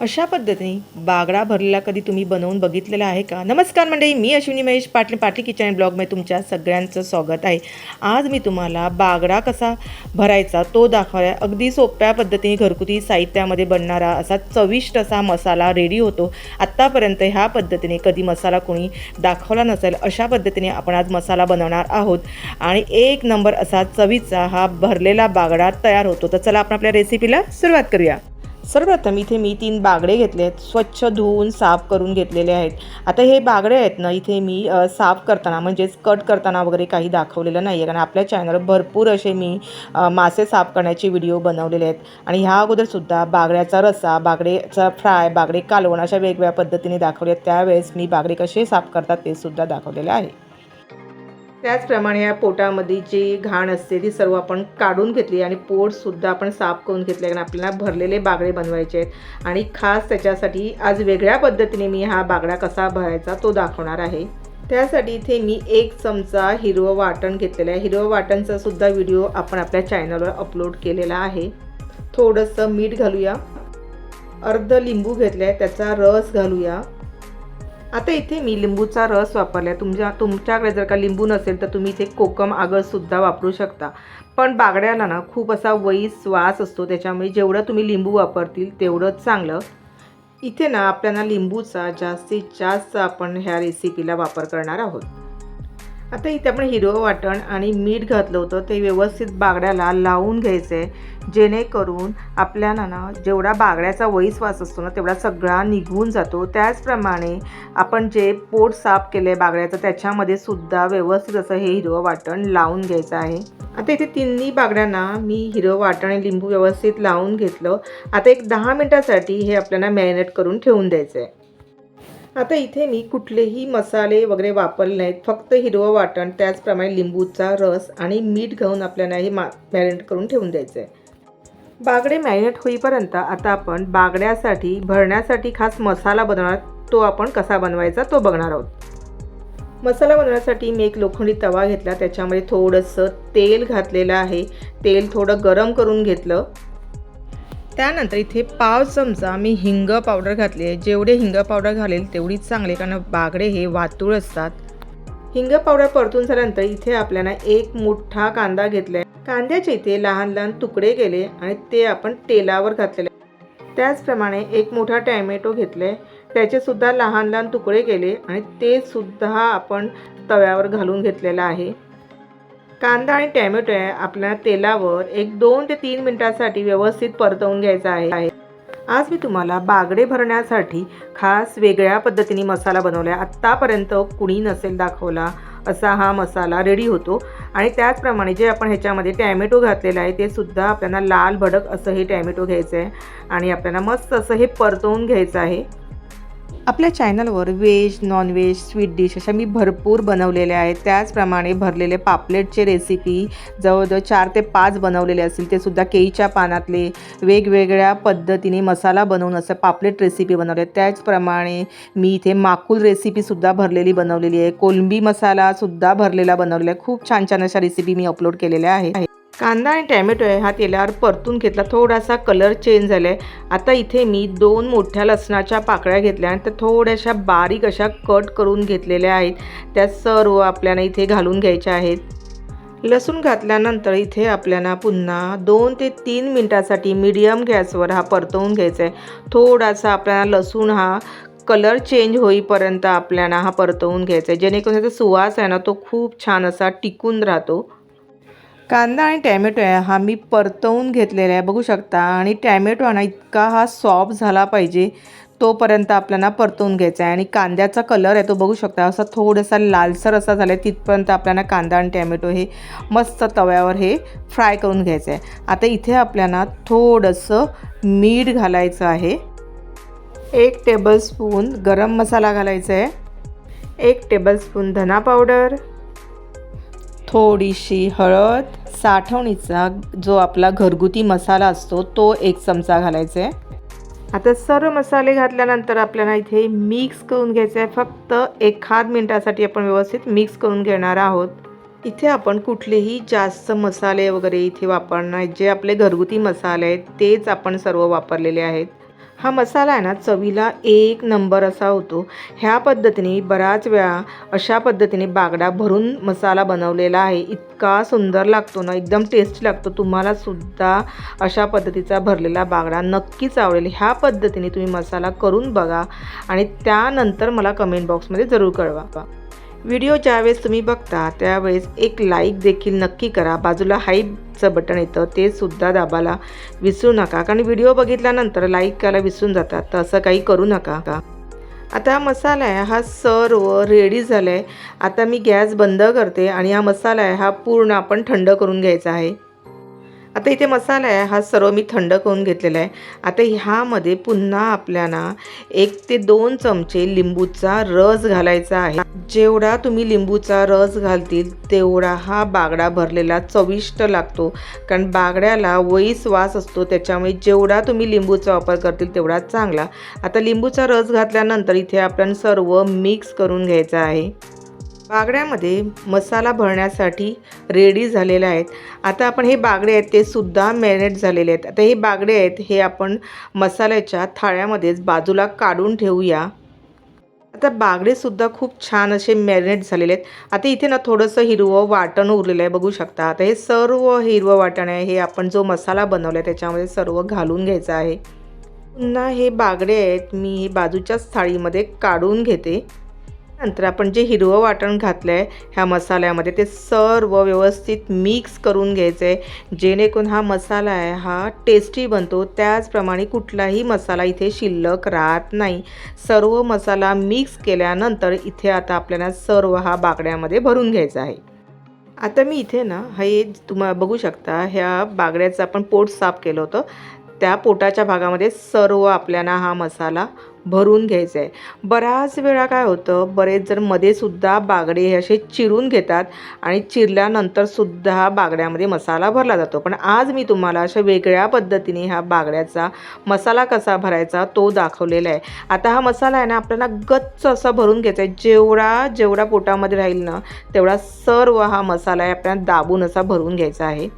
अशा पद्धतीने बागडा भरलेला कधी तुम्ही बनवून बघितलेला आहे का? नमस्कार मंडळी मी अश्विनी महेश पाटील पाटली किचन अँड ब्लॉगमध्ये तुमच्या सगळ्यांचं स्वागत आहे. आज मी तुम्हाला बागडा कसा भरायचा तो दाखवाया अगदी सोप्या पद्धतीने घरगुती साहित्यामध्ये बनणारा असा चविष्ट असा मसाला रेडी होतो. आत्तापर्यंत ह्या पद्धतीने कधी मसाला कोणी दाखवला नसेल अशा पद्धतीने आपण आज मसाला बनवणार आहोत. आणि एक नंबर असा चवीचा हा भरलेला बागडा तयार होतो. तर चला आपण आपल्या रेसिपीला सुरुवात करूया. सर्वप्रथम इथे मी तीन बागडे घेतले आहेत स्वच्छ धुवून साफ करून घेतलेले आहेत. आता हे बागडे आहेत ना इथे मी साफ करताना म्हणजेच कट करताना वगैरे काही दाखवलेलं नाही आहे कारण आपल्या चॅनलवर भरपूर असे मी मासे साफ करण्याचे व्हिडिओ बनवलेले आहेत. आणि ह्या अगोदरसुद्धा बागड्याचा रस्सा बागडेचा फ्राय बागडे कालवण अशा वेगवेगळ्या पद्धतीने दाखवले आहेत. त्यावेळेस मी बागडे कसे साफ करतात ते सुद्धा दाखवलेले आहे. त्याचप्रमाणे या पोटामध्ये जी घाण असते ती सर्व आपण काढून घेतली आणि पोटसुद्धा आपण साफ करून घेतले कारण आपल्याला भरलेले बागडे बनवायचे आहेत. आणि खास त्याच्यासाठी आज वेगळ्या पद्धतीने मी हा बागडा कसा भरायचा तो दाखवणार आहे. त्यासाठी इथे मी एक चमचा हिरवं वाटण घेतलेलं आहे. हिरवं वाटणचा सुद्धा व्हिडिओ आपण आपल्या चॅनलवर अपलोड केलेला आहे. थोडंसं मीठ घालूया. अर्ध लिंबू घेतलं आहे त्याचा रस घालूया. आता इथे मी लिंबूचा रस वापरला आहे तुमच्या तुमच्याकडे जर का लिंबू नसेल तर तुम्ही इथे कोकम आगळसुद्धा वापरू शकता. पण बागड्याला ना खूप असा वईस वास असतो त्याच्यामुळे जेवढं तुम्ही लिंबू वापरतील तेवढंच चांगलं. इथे ना आपल्याला लिंबूचा जास्तीत जास्त आपण ह्या रेसिपीला वापर करणार आहोत. आता इथे आपण हिरवं वाटण आणि मीठ घातलं होतं. ते व्यवस्थित बागड्याला लावून घ्यायचं आहे जेणेकरून आपल्याला ना जेवढा बागड्याचा वैस वास असतो ना तेवढा सगळा निघून जातो. त्याचप्रमाणे आपण जे पोट साफ केलं आहे बागड्याचं त्याच्यामध्ये सुद्धा व्यवस्थित असं हे हिरवं वाटण लावून घ्यायचं आहे. आता इथे तिन्ही बागड्यांना मी हिरवं वाटण आणि लिंबू व्यवस्थित लावून घेतलं. आता एक दहा मिनटासाठी हे आपल्याला मॅरिनेट करून ठेवून द्यायचं आहे आता इथे मी कुठलेही मसाले वगैरे वापरले नाहीत. फक्त हिरवं वाटण त्याचप्रमाणे लिंबूचा रस आणि मीठ घालून आपल्याला हे मा मॅरिनेट करून ठेवून द्यायचं आहे बागडे मॅरिनेट होईपर्यंत आता आपण बागड्यासाठी भरण्यासाठी खास मसाला बनवणार तो आपण कसा बनवायचा तो बघणार आहोत. मसाला बनवण्यासाठी मी एक लोखंडी तवा घेतला त्याच्यामध्ये थोडंसं तेल घातलेलं आहे. तेल थोडं गरम करून घेतलं. त्यानंतर इथे पाव चमचा मी हिंग पावडर घातली आहे. जेवढे हिंग पावडर घालेल तेवढीच चांगले कारण बागडे हे वातूळ असतात. हिंग पावडर परतून झाल्यानंतर इथे आपल्याला एक मोठा कांदा घेतला आहे कांद्याचे इथे लहान लहान तुकडे केले आणि ते आपण तेलावर घातलेले. त्याचप्रमाणे एक मोठा टॅमॅटो घेतले त्याचेसुद्धा लहान लहान तुकडे केले आणि ते सुद्धा आपण तव्यावर घालून घेतलेलं आहे. कांदा आणि टॅमॅटो आहे आपल्याला तेलावर एक दोन ते तीन मिनिटासाठी व्यवस्थित परतवून घ्यायचा आहे. आज मी तुम्हाला बागडे भरण्यासाठी खास वेगळ्या पद्धतीने मसाला बनवला आहे आत्तापर्यंत कुणी नसेल दाखवला असा हा मसाला रेडी होतो. आणि त्याचप्रमाणे जे आपण ह्याच्यामध्ये टॅमॅटो घातलेलं आहे ते सुद्धा आपल्याला लाल भडक असं हे टॅमॅटो घ्यायचं आहे आणि आपल्याला मस्त असं हे परतवून घ्यायचं आहे. आपल्या चॅनलवर व्हेज नॉनव्हेज स्वीट डिश अशा मी भरपूर बनवलेल्या आहेत. त्याचप्रमाणे भरलेले पापलेटचे रेसिपी जवळजवळ चार ते पाच बनवलेले असतील ते सुद्धा केळीच्या पानातले वेगवेगळ्या पद्धतीने मसाला बनवून असं पापलेट रेसिपी बनवले त्याचप्रमाणे मी इथे माकुल रेसिपीसुद्धा भरलेली बनवलेली आहे. कोलंबी मसालासुद्धा भरलेला बनवलेला आहे. खूप छान छान अशा रेसिपी मी अपलोड केलेल्या आहे कांदा आणि टॅमॅटो आहे हा तेलावर परतून घेतला. थोडासा कलर चेंज झाला आहे आता इथे मी दोन मोठ्या लसणाच्या पाकळ्या घेतल्या आणि त्या थोड्याशा बारीक अशा कट करून घेतलेल्या आहेत. त्या सर्व आपल्याला इथे घालून घ्यायच्या आहेत. लसूण घातल्यानंतर इथे आपल्याला पुन्हा दोन ते तीन मिनटासाठी मीडियम गॅसवर हा परतवून घ्यायचा आहे. थोडासा आपल्याला लसूण हा कलर चेंज होईपर्यंत आपल्याला हा परतवून घ्यायचा आहे. जेणेकरून त्याचा सुवास आहे ना तो खूप छान असा टिकून राहतो. कांदा आणि टॅमॅटो आहे हा मी परतवून घेतलेला आहे बघू शकता. आणि टॅमॅटो आहे ना इतका हा सॉफ्ट झाला पाहिजे तोपर्यंत आपल्याला परतवून घ्यायचा आहे. आणि कांद्याचा कलर आहे तो बघू शकता असा थोडासा लालसर असा झाला आहे तिथपर्यंत आपल्याला कांदा आणि टॅमॅटो हे मस्त तव्यावर हे फ्राय करून घ्यायचं आहे. आता इथे आपल्याला थोडंसं मीठ घालायचं आहे. एक टेबलस्पून गरम मसाला घालायचा आहे. एक टेबलस्पून धना पावडर थोडीशी हळद साठवणीचा जो आपला घरगुती मसाला असतो तो एक चमचा घालायचा. आहे आता सर्व मसाले घातल्यानंतर आपल्याला इथे मिक्स करून घ्यायचं आहे फक्त एखाद मिनटासाठी आपण व्यवस्थित मिक्स करून घेणार आहोत. इथे आपण कुठलेही जास्त मसाले वगैरे इथे वापरणार जे आपले घरगुती मसाले आहेत तेच आपण सर्व वापरलेले आहेत. हा मसाला आहे ना चवीला एक नंबर असा होतो. ह्या पद्धतीने बऱ्याच वेळा अशा पद्धतीने बागडा भरून मसाला बनवलेला आहे. इतका सुंदर लागतो ना एकदम टेस्टी लागतो. तुम्हाला सुद्धा अशा पद्धतीचा भरलेला बागडा नक्कीच आवडेल. ह्या पद्धतीने तुम्ही मसाला करून बघा आणि त्यानंतर मला कमेंट बॉक्समध्ये जरूर कळवा. व्हिडिओ ज्यावेळेस तुम्ही बघता त्यावेळेस एक लाईक देखील नक्की करा. बाजूला हाईपचं बटन येतं ते सुद्धा दाबायला विसरू नका. कारण व्हिडिओ बघितल्यानंतर लाईक करायला विसरून जातात. तर असं काही करू नका. का आता हा मसाला आहे हा सर्व रेडी झाला आहे आता मी गॅस बंद करते आणि हा मसाला आहे हा पूर्ण आपण थंड करून घ्यायचा आहे. आता इथे मसाला आहे हा सर्व मी थंड करून घेतलेला आहे. आता ह्यामध्ये पुन्हा आपल्याला एक ते दोन चमचे लिंबूचा रस घालायचा आहे. जेवढा तुम्ही लिंबूचा रस घालतील तेवढा हा बागडा भरलेला चविष्ट लागतो. कारण बागड्याला वईस वास असतो त्याच्यामुळे जेवढा तुम्ही लिंबूचा वापर करतील तेवढा चांगला. आता लिंबूचा रस घातल्यानंतर इथे आपण सर्व मिक्स करून घ्यायचा आहे. बागड्यामध्ये मसाला भरण्यासाठी रेडी झालेले आहेत. आता आपण हे बागडे आहेत ते सुद्धा मॅरिनेट झालेले आहेत. आता हे बागडे आहेत हे आपण मसाल्याच्या थाळ्यामध्येच बाजूला काढून ठेवूया. आता बागडेसुद्धा खूप छान असे मॅरिनेट झालेले आहेत. आता इथे ना थोडंसं हिरवं वाटण उरलेलं आहे बघू शकता. आता हे सर्व हिरवं वाटण आहे हे आपण जो मसाला बनवला आहे त्याच्यामध्ये सर्व घालून घ्यायचं आहे. पुन्हा हे बागडे आहेत मी हे बाजूच्याच थाळीमध्ये काढून घेते. नंतर आपण जे हिरवं वाटण घातलं आहे ह्या मसाल्यामध्ये ते सर्व व्यवस्थित मिक्स करून घ्यायचं आहे जेणेकरून हा मसाला आहे हा टेस्टी बनतो. त्याचप्रमाणे कुठलाही मसाला इथे शिल्लक राहत नाही. सर्व मसाला मिक्स केल्यानंतर इथे आता आपल्याला सर्व हा बागड्यामध्ये भरून घ्यायचा आहे. आता मी इथे ना हे तुम्हाला बघू शकता ह्या बागड्याचं आपण पोट साफ केलं होतं. त्या पोटाच्या भागामध्ये सर्व आपल्याला हा मसाला भरून घ्यायचा आहे बऱ्याच वेळा काय होतं बरेच जण मध्येसुद्धा बागडे हे असे चिरून घेतात आणि चिरल्यानंतर सुद्धा बागड्यामध्ये मसाला भरला जातो. पण आज मी तुम्हाला अशा वेगळ्या पद्धतीने हा बागड्याचा मसाला कसा भरायचा तो दाखवलेला आहे आता हा मसाला आहे ना आपल्याला गच्च असा भरून घ्यायचा आहे जेवढा जेवढा पोटामध्ये राहील ना तेवढा सर्व हा मसाला आहे आपल्याला दाबून असा भरून घ्यायचा आहे.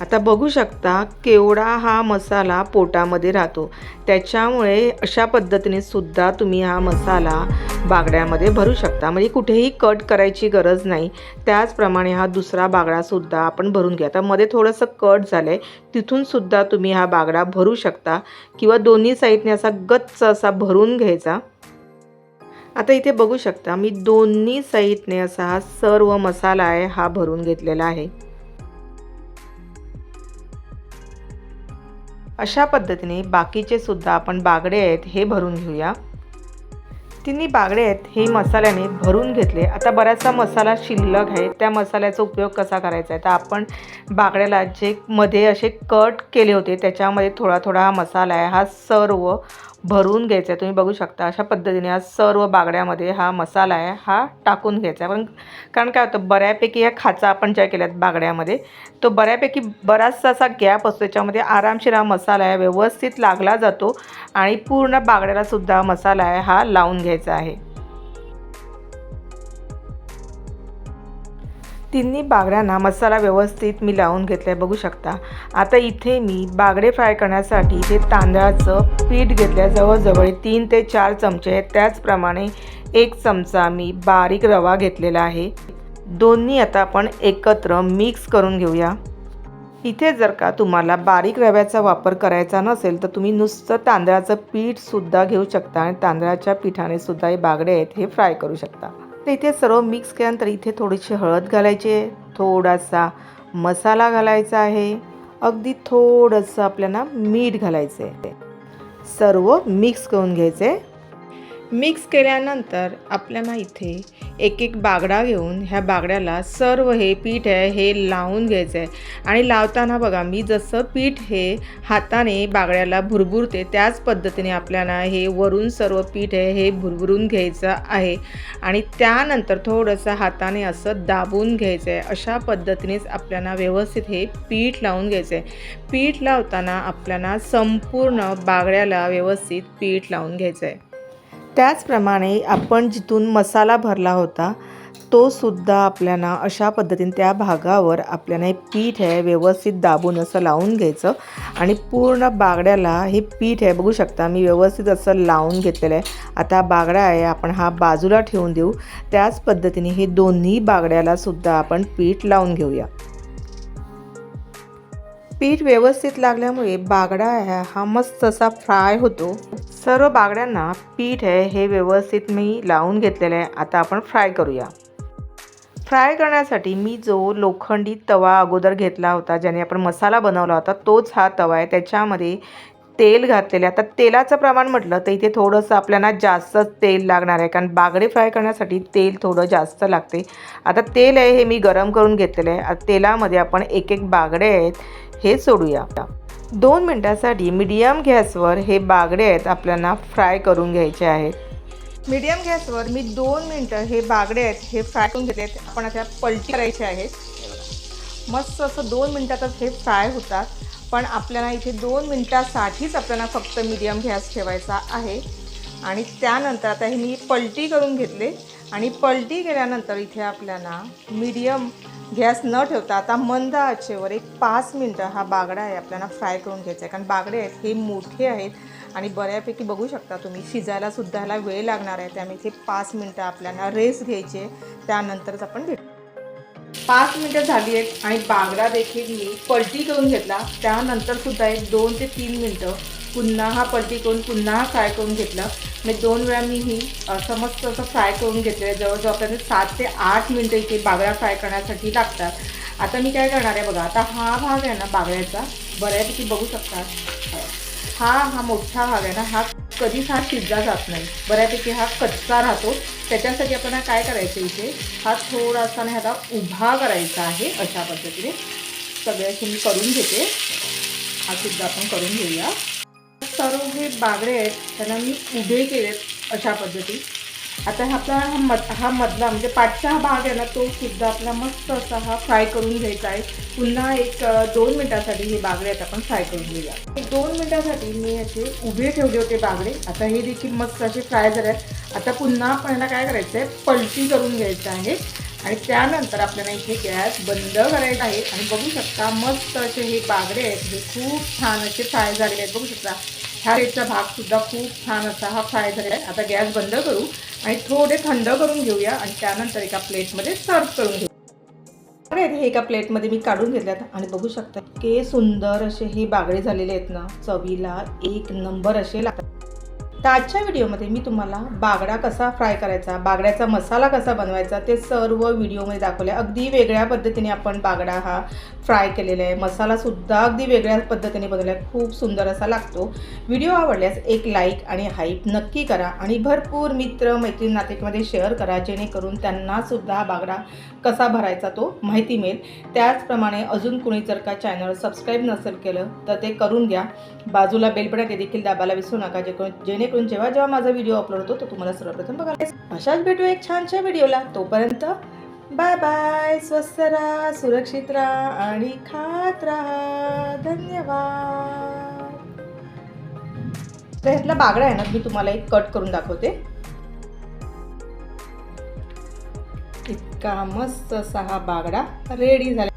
आता बघू शकता केवढा हा मसाला पोटामध्ये राहतो. त्याच्यामुळे अशा पद्धतीने सुद्धा तुम्ही हा मसाला बागड्यामध्ये भरू शकता. म्हणजे कुठेही कट करायची गरज नाही. त्याचप्रमाणे हा दुसरा बागडासुद्धा आपण भरून घ्या आता मध्ये थोडंसं कट झालं आहे तिथूनसुद्धा तुम्ही हा बागडा भरू शकता. किंवा दोन्ही साईडने असा गच्च असा भरून घ्यायचा. आता इथे बघू शकता मी दोन्ही साईडने असा हा सर्व मसाला आहे हा भरून घेतलेला आहे. अशा पद्धतीने बाकीचे सुद्धा आपण बागडे आहेत हे भरून घेऊया. तिन्ही बागडे आहेत हे मसाल्याने भरून घेतले. आता बराचसा मसाला शिल्लक आहे त्या मसाल्याचा उपयोग कसा करायचा आहे? तर आपण बागड्याला जे मध्ये असे कट केले होते त्याच्यामध्ये थोडा थोडा हा मसाला आहे. हा सर्व भरून घ्यायचा आहे. तुम्ही बघू शकता अशा पद्धतीने हा सर्व बागड्यामध्ये हा मसाला आहे हा टाकून घ्यायचा आहे. पण कारण काय होतं बऱ्यापैकी ह्या खाचा आपण ज्या केल्यात बागड्यामध्ये तो बऱ्यापैकी बराचसा असा गॅप असतो त्याच्यामध्ये आरामशीर हा मसाला आहे व्यवस्थित लागला जातो आणि पूर्ण बागड्यालासुद्धा मसाला आहे हा लावून घ्यायचा आहे. तिन्ही बागड्यांना मसाला व्यवस्थित मी लावून घेतला आहे बघू शकता. आता इथे मी बागडे फ्राय करण्यासाठी इथे तांदळाचं पीठ घेतलं आहे जवळजवळ तीन ते चार चमचे आहेत. त्याचप्रमाणे एक चमचा मी बारीक रवा घेतलेला आहे. दोन्ही आता आपण एकत्र मिक्स करून घेऊया. इथे जर का तुम्हाला बारीक रव्याचा वापर करायचा नसेल तर तुम्ही नुसतं तांदळाचं पीठसुद्धा घेऊ शकता आणि तांदळाच्या पिठाने सुद्धा हे बागडे आहेत हे फ्राय करू शकता. तर इथे सर्व मिक्स केल्यानंतर इथे थोडीशी हळद घालायची आहे. थोडासा मसाला घालायचा आहे. अगदी थोडंसं आपल्याला मीठ घालायचं आहे सर्व मिक्स करून घ्यायचं आहे मिक्स केल्यानंतर आपल्याला इथे एक एक बागडा घेऊन ह्या बागड्याला सर्व हे पीठ आहे हे लावून घ्यायचं आहे आणि लावताना बघा मी जसं पीठ हे हाताने बागड्याला भुरभुरते त्याच पद्धतीने आपल्याला हे वरून सर्व पीठ आहे हे भुरभुरून घ्यायचं आहे. आणि त्यानंतर थोडंसं हाताने असं दाबून घ्यायचं आहे अशा पद्धतीनेच आपल्याला व्यवस्थित हे पीठ लावून घ्यायचं आहे पीठ लावताना आपल्याला संपूर्ण बागड्याला व्यवस्थित पीठ लावून घ्यायचं आहे त्याचप्रमाणे आपण जिथून मसाला भरला होता तो सुद्धा आपल्याला अशा पद्धतीने त्या भागावर आपल्याला हे पीठ आहे व्यवस्थित दाबून असं लावून घ्यायचं आणि पूर्ण बागड्याला हे पीठ आहे बघू शकता मी व्यवस्थित असं लावून घेतलेलं आहे. आता बागडा आहे आपण हा बाजूला ठेवून देऊ. त्याच पद्धतीने हे दोन्ही बागड्याला सुद्धा आपण पीठ लावून घेऊया. पीठ व्यवस्थित लागल्यामुळे बागडा आहे हा मस्त असा फ्राय होतो. सर्व बागड्यांना पीठ आहे हे व्यवस्थित मी लावून घेतलेलं आहे. आता आपण फ्राय करूया. फ्राय करण्यासाठी मी जो लोखंडी तवा अगोदर घेतला होता ज्याने आपण मसाला बनवला होता तोच हा तवा आहे. त्याच्यामध्ये तेल घातलेलं आहे. आता तेलाचं प्रमाण म्हटलं तर इथे थोडंसं आपल्याला जास्तच तेल लागणार आहे कारण बागडे फ्राय करण्यासाठी तेल थोडं जास्त लागते. आता तेल आहे हे मी गरम करून घेतलेलं आहे. तेलामध्ये आपण एक एक बागडे आहेत हे सोडूया. दोन मिनटासाठी मीडियम गॅसवर हे बागडे आहेत आपल्याला फ्राय करून घ्यायचे आहेत. मीडियम गॅसवर मी दोन मिनटं हे बागडे आहेत हे फ्राय करून घेतले आहेत आपण आता पलटी करायचे आहेत. मस्त असं दोन मिनटातच हे फ्राय होतात. पण आपल्याला इथे दोन मिनटासाठीच आपल्याला फक्त मीडियम गॅस ठेवायचा आहे. आणि त्यानंतर आता हे मी पलटी करून घेतले. आणि पलटी केल्यानंतर इथे आपल्याला मीडियम गॅस न ठेवता आता मंद आचेवर एक पाच मिनटं हा बागडा आहे आपल्याला फ्राय करून घ्यायचा आहे. कारण बागडे आहेत हे मोठे आहेत आणि बऱ्यापैकी बघू शकता तुम्ही शिजायला सुद्धा ह्याला वेळ लागणार आहे. त्यामुळे इथे पाच मिनटं आपल्याला रेस्ट घ्यायचे त्यानंतरच आपण भेटू. पाच मिनटं झाली आहेत आणि बागडा देखील मी पलटी करून घेतला. त्यानंतर सुद्धा एक दोन ते तीन मिनटं पुन्हा हा पलटी करून पुन्हा फ्राय करून घेतलं. म्हणजे दोन वेळा मी ही असं मस्त असं फ्राय करून घेतलेलं आहे. जवळजवळ आपल्याला सात ते आठ मिनटं इथे बागळ्या फ्राय करण्यासाठी लागतात. आता मी काय करणार आहे बघा. आता हा भाग आहे ना बागळ्याचा बऱ्यापैकी बघू शकता. हा हा मोठा भाग आहे ना हा कधीच हा शिजला जात नाही. बऱ्यापैकी हा कच्चा राहतो. त्याच्यासाठी आपण काय करायचं इथे? हा थोडासा ना ह्याला उभा करायचा आहे अशा पद्धतीने. सगळ्याची मी करून घेते. हा सुद्धा आपण करून घेऊया. सर्व हे बागडे आहेत त्यांना मी उभे केलेत अशा पद्धती. आता हा आपला हा मध हा मधला म्हणजे पाठचा हा भाग आहे ना तो सुद्धा आपला मस्त असा हा फ्राय करून घ्यायचा आहे. पुन्हा एक दोन मिनटासाठी हे बागडे आहेत आपण फ्राय करून घेऊया. एक दोन मिनटासाठी मी असे उभे ठेवले होते बागडे. आता हे देखील मस्त असे फ्राय झाले आहेत. आता पुन्हा आपण याला काय करायचं आहे पलटी करून घ्यायचं आहे. आणि त्यानंतर आपल्याला इथे गॅस बंद करायचा आहे. आणि बघू शकता मस्त असे हे बागडे आहेत. हे खूप छान असे फ्राय झालेले आहेत. बघू शकता ह्या रेटचा भाग सुद्धा खूप छान असा हा फ्राय झालेला आहे. आता गॅस बंद करू आणि थोडे थंड करून घेऊया आणि त्यानंतर एका प्लेटमध्ये सर्व करून घेऊ. हे एका प्लेटमध्ये मी काढून घेतल्यात आणि बघू शकता के सुंदर असे हे बागडे झालेले आहेत ना. चवीला एक नंबर असे लागतात. तर आजच्या व्हिडिओमध्ये मी तुम्हाला बागडा कसा फ्राय करायचा बागड्याचा मसाला कसा बनवायचा ते सर्व व्हिडिओमध्ये दाखवले. अगदी वेगळ्या पद्धतीने आपण बागडा हा फ्राय केलेला आहे. मसालासुद्धा अगदी वेगळ्या पद्धतीने बनवला आहे. खूप सुंदर असा लागतो. व्हिडिओ आवडल्यास एक लाईक आणि हाईप नक्की करा आणि भरपूर मित्र मैत्रीण नातेकमध्ये शेअर करा जेणेकरून त्यांनासुद्धा हा बागडा कसा भरायचा तो माहिती मिळेल. त्याचप्रमाणे अजून कुणी जर का चॅनल सबस्क्राईब नसेल केलं तर ते करून घ्या. बाजूला बेलबटन ते देखील दाबायला विसरू नका. जे जेणेकरून जेव्हा जेव्हा माझा व्हिडिओ अपलोड होतो तो तुम्हाला सर्वप्रथम बघायला अशाच भेटू एक छानशा व्हिडिओला तोपर्यंत बाय बाय स्वस्त राहा सुरक्षित राहा आणि खात राहा. धन्यवाद. तर ह्यातला बागडा आहे ना मी तुम्हाला एक कट करून दाखवते. इतका मस्त असा हा बागडा रेडी झाला.